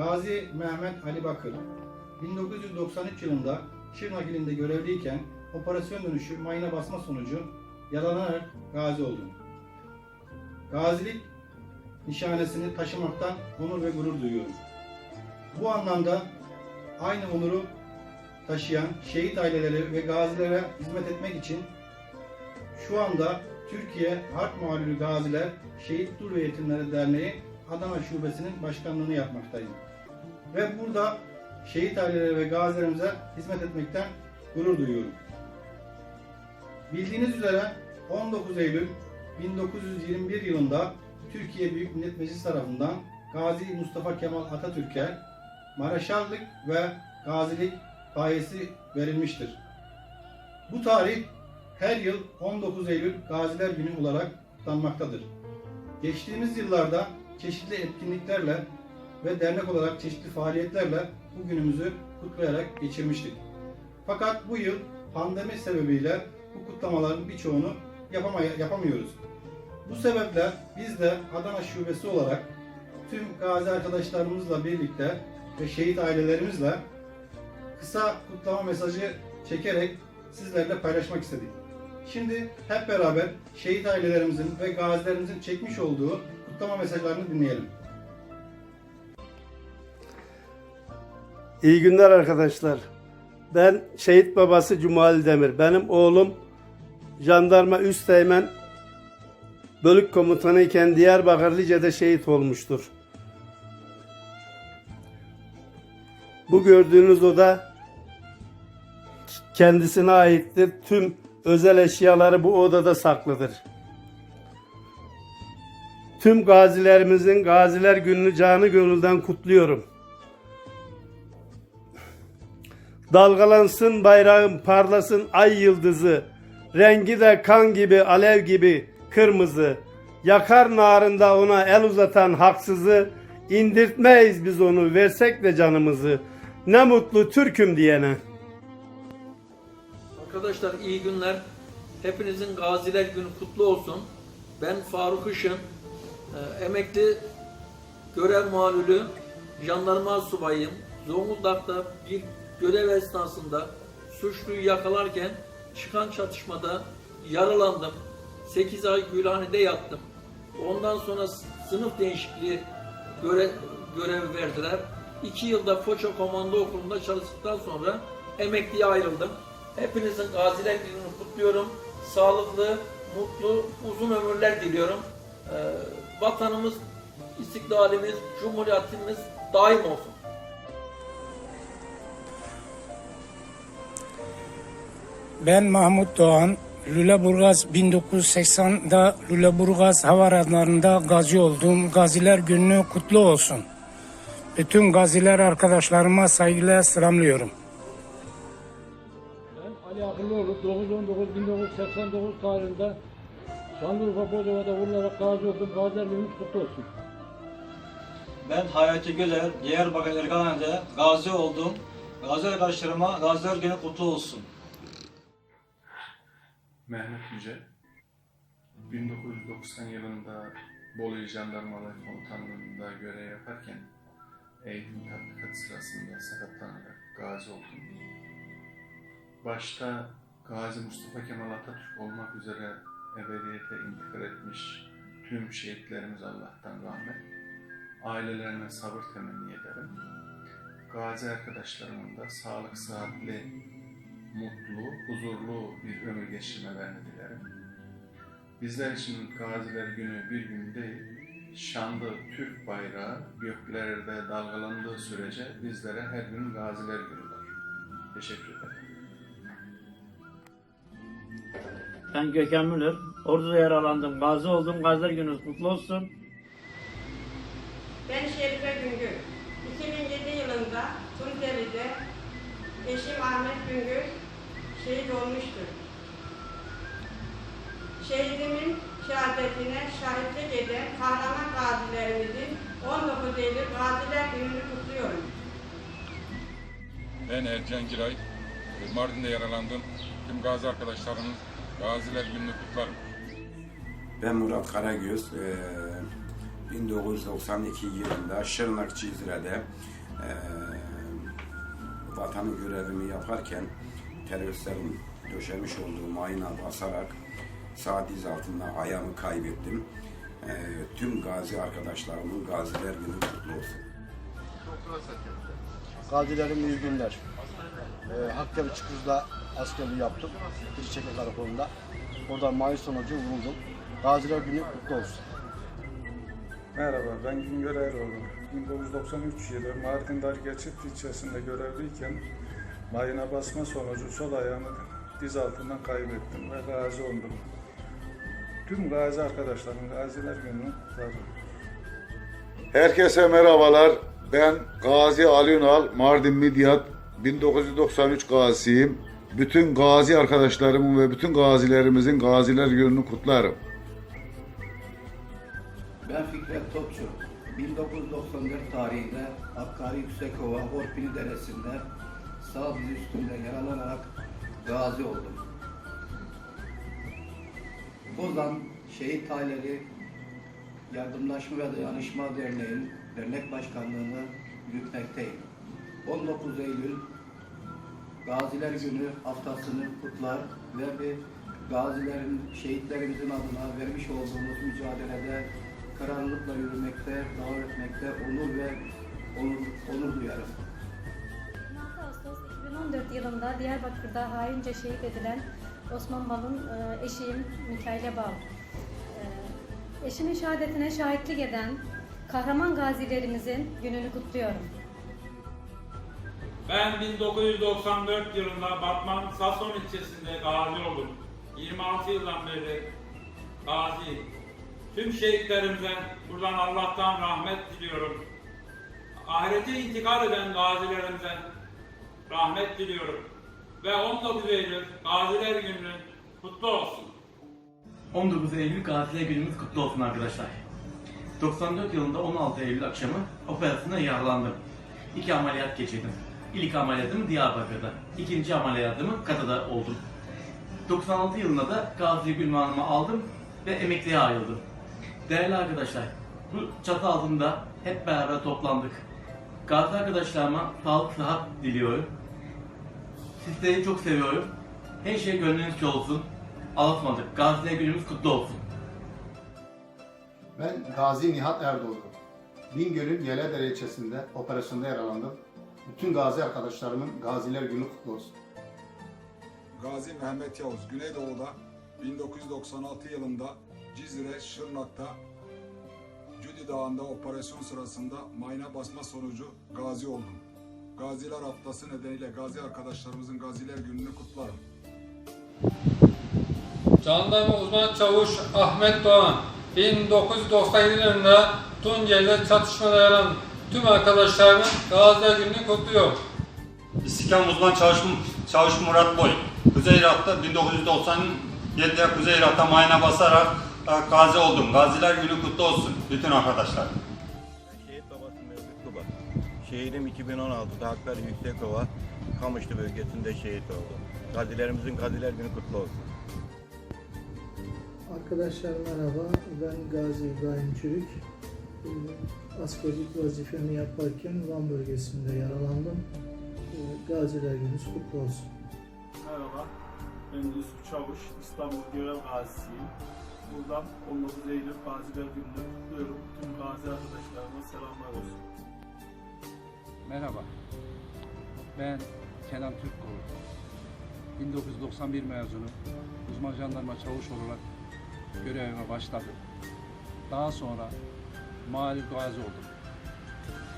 Gazi Mehmet Ali Bakır 1993 yılında Şırnak ilinde görevliyken operasyon dönüşü mayına basma sonucu yaralanarak gazi oldu. Gazilik nişanesini taşımaktan onur ve gurur duyuyorum. Bu anlamda aynı onuru taşıyan şehit aileleri ve gazilere hizmet etmek için şu anda Türkiye Harp Mağlulü Gaziler Şehit Dur ve Yetimleri Derneği Adana Şubesi'nin başkanlığını yapmaktayım. Ve burada şehit aileleri ve gazilerimize hizmet etmekten gurur duyuyorum. Bildiğiniz üzere 19 Eylül 1921 yılında Türkiye Büyük Millet Meclisi tarafından Gazi Mustafa Kemal Atatürk'e Maraşallık ve Gazilik payesi verilmiştir. Bu tarih her yıl 19 Eylül Gaziler Günü olarak kutlanmaktadır. Geçtiğimiz yıllarda çeşitli etkinliklerle ve dernek olarak çeşitli faaliyetlerle bu günümüzü kutlayarak geçirmiştik. Fakat bu yıl pandemi sebebiyle bu kutlamaların birçoğunu yapamıyoruz. Bu sebeple biz de Adana Şubesi olarak tüm gazi arkadaşlarımızla birlikte ve şehit ailelerimizle kısa kutlama mesajı çekerek sizlerle paylaşmak istedik. Şimdi hep beraber şehit ailelerimizin ve gazilerimizin çekmiş olduğu kutlama mesajlarını dinleyelim. İyi günler arkadaşlar. Ben şehit babası Cumali Demir. Benim oğlum jandarma üsteğmen bölük komutanı iken Diyarbakır Lice'de şehit olmuştur. Bu gördüğünüz oda kendisine aittir. Tüm özel eşyaları bu odada saklıdır. Tüm gazilerimizin Gaziler Günü'nü canı gönülden kutluyorum. Dalgalansın bayrağım, parlasın ay yıldızı. Rengi de kan gibi, alev gibi kırmızı. Yakar narında ona el uzatan haksızı. indirtmeyiz biz onu, versek de canımızı. Ne mutlu Türk'üm diyene. Arkadaşlar iyi günler. Hepinizin Gaziler Günü kutlu olsun. Ben Faruk Işın, e, emekli görev malulü jandarma subayıyım. Zonguldak'ta bir görev esnasında suçluyu yakalarken çıkan çatışmada yaralandım. 8 ay Gülhane'de yattım. Ondan sonra sınıf değişikliği göre, görev verdiler. 2 yılda Foça Komando Okulu'nda çalıştıktan sonra emekliye ayrıldım. Hepinizin Gaziler Günü'nü kutluyorum. Sağlıklı, mutlu, uzun ömürler diliyorum. Ee, vatanımız, istiklalimiz, cumhuriyetimiz daim olsun. Ben Mahmut Doğan. Lüleburgaz 1980'da Lüleburgaz hava radarında gazi oldum. Gaziler günü kutlu olsun. Bütün gaziler arkadaşlarıma saygıyla selamlıyorum. Ben Ali Akıllıoğlu 9-19-1989 tarihinde Şanlıurfa Bozova'da vurularak gazi oldum. Gaziler gününüz kutlu olsun. Ben Hayati Güler, Diyarbakır Ergane'de gazi oldum. Gazi arkadaşlarıma Gaziler Günü kutlu olsun. Mehmet Yüce 1990 yılında Bolu İl Jandarmalar Komutanlığı'nda görev yaparken eğitim tatbikat sırasında sakatlanarak gazi oldum. Başta Gazi Mustafa Kemal Atatürk olmak üzere ebediyete intikal etmiş tüm şehitlerimiz Allah'tan rahmet. Ailelerine sabır temenni ederim. Gazi arkadaşlarımın da sağlık, sıhhatli, mutlu, huzurlu bir ömür geçirmelerini dilerim. Bizler için Gaziler Günü bir gün değil, şanlı Türk bayrağı göklerde dalgalandığı sürece bizlere her gün Gaziler Günü'dür. Teşekkür ederim. Ben Gökhan Müller. Ordu'da yaralandım. Gazi oldum. Gaziler gününüz kutlu olsun. Ben Şerife Güngör. 2007 yılında Tunceli'de eşim Ahmet Güngör şehit olmuştur. Şehidimin şehadetine şahitlik eden kahraman gazilerimizin 19 Eylül Gaziler Günü'nü kutluyorum. Ben Ercan Giray. Mardin'de yaralandım. Tüm gazi arkadaşlarımız Gaziler Günü'nü kutlarım. Ben Murat Karagöz. Eee, 1992 yılında Şırnak Cizre'de eee vatanı görevimi yaparken teröristlerin döşemiş olduğu mayına basarak sağ diz altında ayağımı kaybettim. Eee, tüm gazi arkadaşlarımın gaziler günü kutlu olsun. Gazilerim iyi günler. Ee, Hakkari Çıkız'da askerliği yaptım. Kırıçekme Karakolu'nda. Oradan Mayıs sonucu vuruldum. Gaziler günü kutlu olsun. Merhaba, ben Güngör Eroğlu. 1993 yılı Mardin Dargeçit ilçesinde görevliyken mayına basma sonucu sol ayağımı diz altından kaybettim ve gazi oldum. Tüm gazi arkadaşlarım gaziler gününü kutlarım. Herkese merhabalar. Ben Gazi Ali Ünal, Mardin Midyat 1993 gazisiyim. Bütün gazi arkadaşlarımın ve bütün gazilerimizin gaziler gününü kutlarım. Ben Fikret Topçu. 1994 tarihinde Hakkari Yüksekova Horpini Deresi'nde sağ diz üstünde yaralanarak gazi oldum. Bozan Şehit Aileleri Yardımlaşma ve Dayanışma Derneği'nin dernek başkanlığını yürütmekteyim. 19 Eylül Gaziler Günü haftasını kutlar ve bir gazilerin, şehitlerimizin adına vermiş olduğumuz mücadelede kararlılıkla yürümekte, devam etmekte onur ve onur, onur duyarım. 26 Ağustos 2014 yılında Diyarbakır'da haince şehit edilen Osman Bal'ın e, eşiyim Mikail'e Bal. E, Eşimin şehadetine şahitlik eden kahraman gazilerimizin gününü kutluyorum. Ben 1994 yılında Batman Sason ilçesinde gazi oldum. 26 yıldan beri gaziyim. Tüm şehitlerimize buradan Allah'tan rahmet diliyorum. Ahirete intikal eden gazilerimize rahmet diliyorum. Ve 19 Eylül Gaziler Günü'nün kutlu olsun. 19 Eylül Gaziler Günümüz kutlu olsun arkadaşlar. 94 yılında 16 Eylül akşamı operasyonda yaralandım. İki ameliyat geçirdim. İlk ameliyatım Diyarbakır'da. İkinci ameliyatımı Katada oldum. 96 yılında da gazilik ünvanımı aldım ve emekliye ayrıldım. Değerli arkadaşlar, bu çatı altında hep beraber toplandık. Gazi arkadaşlarıma sağlık sıhhat diliyorum. Sizleri çok seviyorum. Her şey gönlünüzce olsun. Alatmadık. Gaziler günümüz kutlu olsun. Ben Gazi Nihat Erdoğdu. Bingöl'ün Yeledere ilçesinde operasyonda yaralandım. Bütün gazi arkadaşlarımın Gaziler Günü kutlu olsun. Gazi Mehmet Yavuz Güneydoğu'da 1996 yılında Cizre, Şırnak'ta Cüdi Dağı'nda operasyon sırasında mayına basma sonucu gazi oldum. Gaziler Haftası nedeniyle gazi arkadaşlarımızın Gaziler Günü'nü kutlarım. Jandarma uzman çavuş Ahmet Doğan 1997 yılında Tunceli'de çatışmada yaralan tüm arkadaşlarımın Gaziler Günü'nü kutluyor. İstiklal uzman çavuş, çavuş Murat Boy. Kuzey Irak'ta 1997'de Kuzey Irak'ta mayına basarak gazi oldum. Gaziler günü kutlu olsun bütün arkadaşlar. Şehit babası Mevlüt Kubat. Şehidim 2016'da Hakkari Yüksekova, Kamışlı bölgesinde şehit oldu. Gazilerimizin Gaziler Günü kutlu olsun. Arkadaşlar merhaba, ben Gazi İbrahim Çürük. Ee, Askerlik vazifemi yaparken Van bölgesinde yaralandım. Ee, Gaziler Günü'nüz kutlu olsun. Merhaba, ben Yusuf Çavuş, İstanbul Görev Gazisiyim. Buradan 19 Eylül Gaziler Günü'nü kutluyorum. Tüm gazi arkadaşlarıma selamlar olsun. Merhaba. Ben Kenan Türkkol. 1991 mezunu. Uzman jandarma çavuş olarak görevime başladım. Daha sonra mali gazi oldum.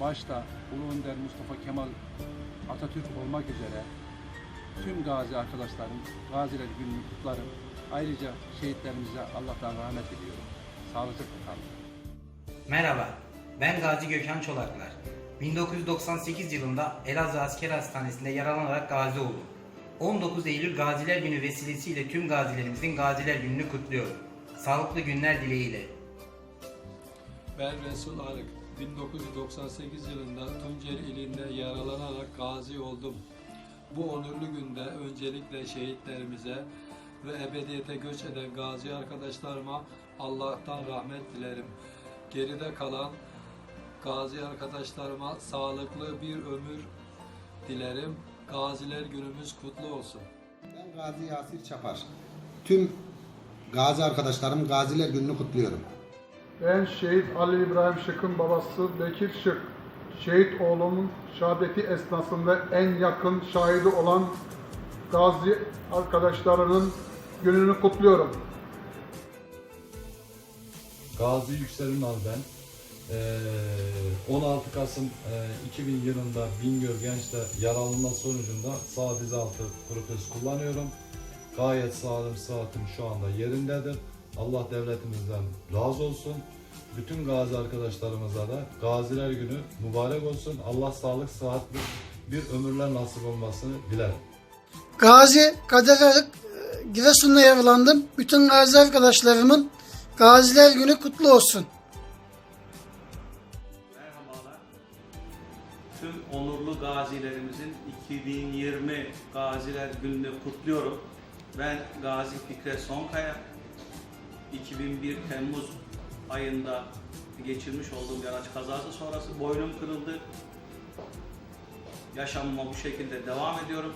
Başta Ulu Önder Mustafa Kemal Atatürk olmak üzere tüm gazi arkadaşlarım Gaziler Günü'nü kutlarım. Ayrıca şehitlerimize Allah'tan rahmet diliyorum. Sağlıcakla kalın. Merhaba, ben Gazi Gökhan Çolaklar. 1998 yılında Elazığ Asker Hastanesi'nde yaralanarak gazi oldum. 19 Eylül Gaziler Günü vesilesiyle tüm gazilerimizin Gaziler Günü'nü kutluyorum. Sağlıklı günler dileğiyle. Ben Resul Arık. 1998 yılında Tunceli ilinde yaralanarak gazi oldum. Bu onurlu günde öncelikle şehitlerimize ve ebediyete göç eden gazi arkadaşlarıma Allah'tan rahmet dilerim. geride kalan gazi arkadaşlarıma sağlıklı bir ömür dilerim. Gaziler günümüz kutlu olsun. Ben Gazi Yasir Çapar. Tüm gazi arkadaşlarım Gaziler Günü'nü kutluyorum. Ben şehit Ali İbrahim Şık'ın babası Bekir Şık. Şehit oğlumun şehadeti esnasında en yakın şahidi olan gazi arkadaşlarının gününü kutluyorum. Gazi Yüksel Ünal ben. Ee, 16 Kasım e, 2000 yılında Bingöl Genç'te yaralanma sonucunda sağ diz altı protez kullanıyorum. Gayet sağlığım, sıhhatim şu anda yerindedir. Allah devletimizden razı olsun. Bütün gazi arkadaşlarımıza da Gaziler Günü mübarek olsun. Allah sağlık, sıhhatli bir ömürler nasip olmasını dilerim. Gazi e, Giresun'da yaralandım. Bütün gazi arkadaşlarımın Gaziler Günü kutlu olsun. Merhabalar. Tüm onurlu gazilerimizin 2020 Gaziler Günü'nü kutluyorum. Ben Gazi Fikret Sonkaya. 2001 Temmuz ayında geçirmiş olduğum bir araç kazası sonrası boynum kırıldı. Yaşamıma bu şekilde devam ediyorum.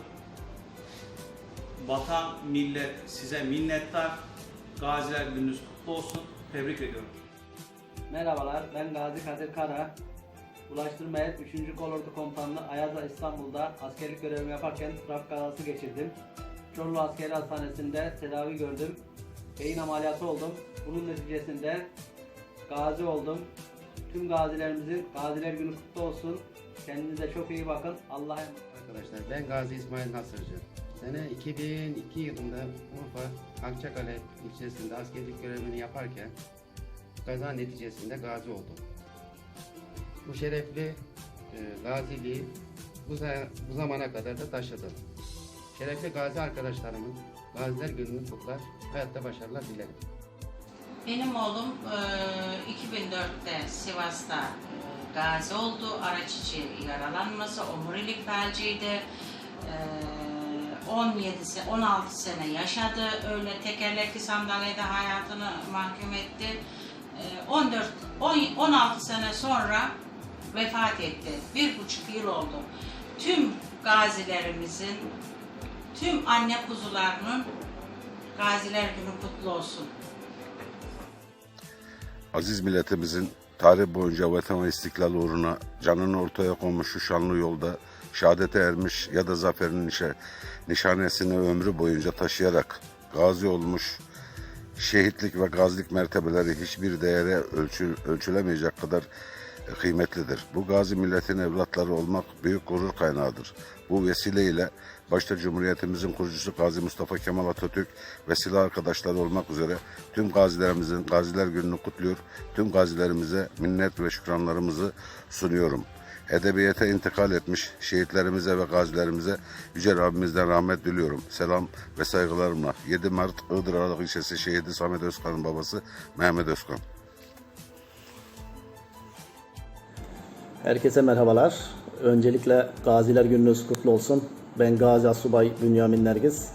Vatan, millet size minnettar. Gaziler Gününüz kutlu olsun. Tebrik ediyorum. Merhabalar, ben Gazi Kadir Kara. Ulaştırma Et 3. Kolordu Komutanlığı Ayaza İstanbul'da askerlik görevimi yaparken trafik kazası geçirdim. Çorlu Askeri Hastanesi'nde tedavi gördüm. Beyin ameliyatı oldum. Bunun neticesinde gazi oldum. Tüm gazilerimizin Gaziler Günü kutlu olsun. Kendinize çok iyi bakın. Allah'a emanet Arkadaşlar ben Gazi İsmail Nasırcı. Sene 2002 yılında Urfa Akçakale ilçesinde askerlik görevini yaparken kaza neticesinde gazi oldum. Bu şerefli e, gaziliği bu, bu zamana kadar da taşıdım. Şerefli gazi arkadaşlarımın Gaziler Günü'nü kutlar, hayatta başarılar dilerim. Benim oğlum eee, 2004'te Sivas'ta eee, gazi oldu. Araç içi yaralanması, omurilik felciydi. Eee, 17 se- 16 sene yaşadı. Öyle tekerlekli sandalyede hayatını mahkum etti. Eee, 14 on- 16 sene sonra vefat etti. Bir buçuk yıl oldu. Tüm gazilerimizin, tüm anne kuzularının Gaziler Günü kutlu olsun. Aziz milletimizin tarih boyunca vatan istiklal uğruna canını ortaya koymuş şu şanlı yolda şehadete ermiş ya da zaferin nişa- nişanesini ömrü boyunca taşıyarak gazi olmuş şehitlik ve gazilik mertebeleri hiçbir değere ölçü, ölçülemeyecek kadar kıymetlidir. Bu gazi milletin evlatları olmak büyük gurur kaynağıdır. Bu vesileyle başta Cumhuriyetimizin kurucusu Gazi Mustafa Kemal Atatürk ve silah arkadaşları olmak üzere tüm gazilerimizin Gaziler Günü'nü kutluyor. Tüm gazilerimize minnet ve şükranlarımızı sunuyorum. Edebiyete intikal etmiş şehitlerimize ve gazilerimize Yüce Rabbimizden rahmet diliyorum. Selam ve saygılarımla 7 Mart Iğdır Aralık ilçesi şehidi Samet Özkan'ın babası Mehmet Özkan. Herkese merhabalar. Öncelikle Gaziler Gününüz kutlu olsun. Ben Gazi Asubay Bünyamin Nergiz.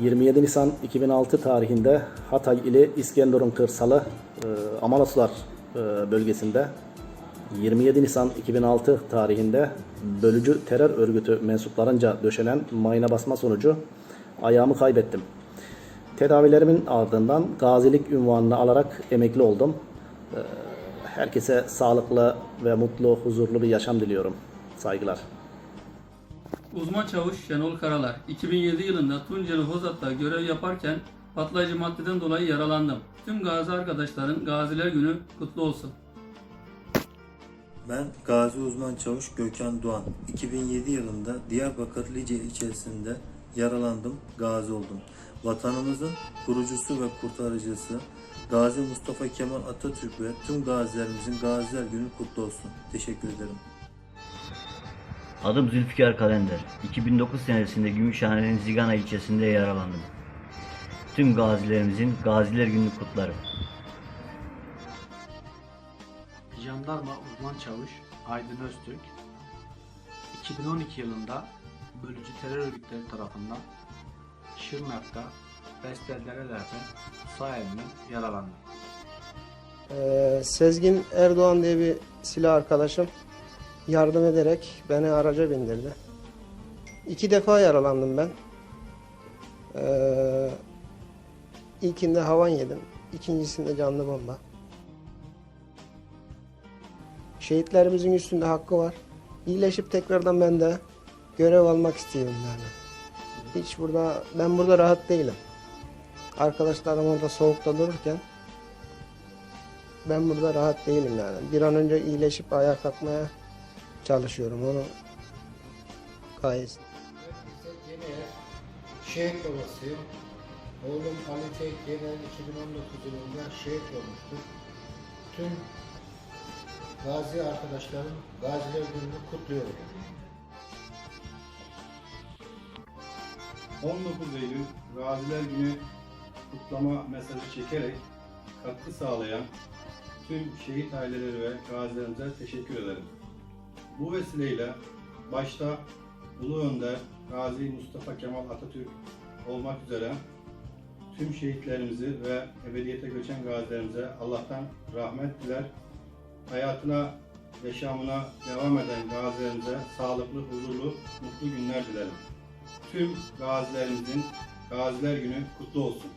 27 Nisan 2006 tarihinde Hatay ili İskenderun Kırsalı e, Amanaslar e, bölgesinde 27 Nisan 2006 tarihinde bölücü terör örgütü mensuplarınca döşenen mayına basma sonucu ayağımı kaybettim. Tedavilerimin ardından gazilik ünvanını alarak emekli oldum. E, Herkese sağlıklı ve mutlu, huzurlu bir yaşam diliyorum. Saygılar. Uzman çavuş Şenol Karalar 2007 yılında Tunceli Hozat'ta görev yaparken patlayıcı maddeden dolayı yaralandım. Tüm gazi arkadaşların Gaziler Günü kutlu olsun. Ben Gazi Uzman Çavuş Gökhan Doğan. 2007 yılında Diyarbakır Lice ilçesinde yaralandım, gazi oldum. Vatanımızın kurucusu ve kurtarıcısı Gazi Mustafa Kemal Atatürk ve tüm gazilerimizin Gaziler Günü kutlu olsun. Teşekkür ederim. Adım Zülfikar Kalender. 2009 senesinde Gümüşhane'nin Zigana ilçesinde yaralandım. Tüm gazilerimizin Gaziler Günü kutlarım. Jandarma uzman çavuş Aydın Öztürk 2012 yılında bölücü terör örgütleri tarafından Şırnak'ta Besteldereler'de sağ elimden yaralandım. Ee, Sezgin Erdoğan diye bir silah arkadaşım yardım ederek beni araca bindirdi. İki defa yaralandım ben. Ee, ilkinde havan yedim. İkincisinde canlı bomba. Şehitlerimizin üstünde hakkı var. İyileşip tekrardan ben de görev almak istiyorum yani. Hiç burada, ben burada rahat değilim. Arkadaşlarım orada soğukta dururken ben burada rahat değilim yani. Bir an önce iyileşip ayağa kalkmaya çalışıyorum onu gayet. Şehit babasıyım. Oğlum Ali Tek Yener 2019 yılında şehit olmuştur. Tüm gazi arkadaşlarım Gaziler Günü'nü kutluyorum. 19 Eylül Gaziler Günü kutlama mesajı çekerek katkı sağlayan tüm şehit aileleri ve gazilerimize teşekkür ederim. Bu vesileyle başta Ulu Önder Gazi Mustafa Kemal Atatürk olmak üzere tüm şehitlerimizi ve ebediyete göçen gazilerimize Allah'tan rahmet diler. Hayatına, yaşamına devam eden gazilerimize sağlıklı, huzurlu, mutlu günler dilerim. Tüm gazilerimizin Gaziler Günü kutlu olsun.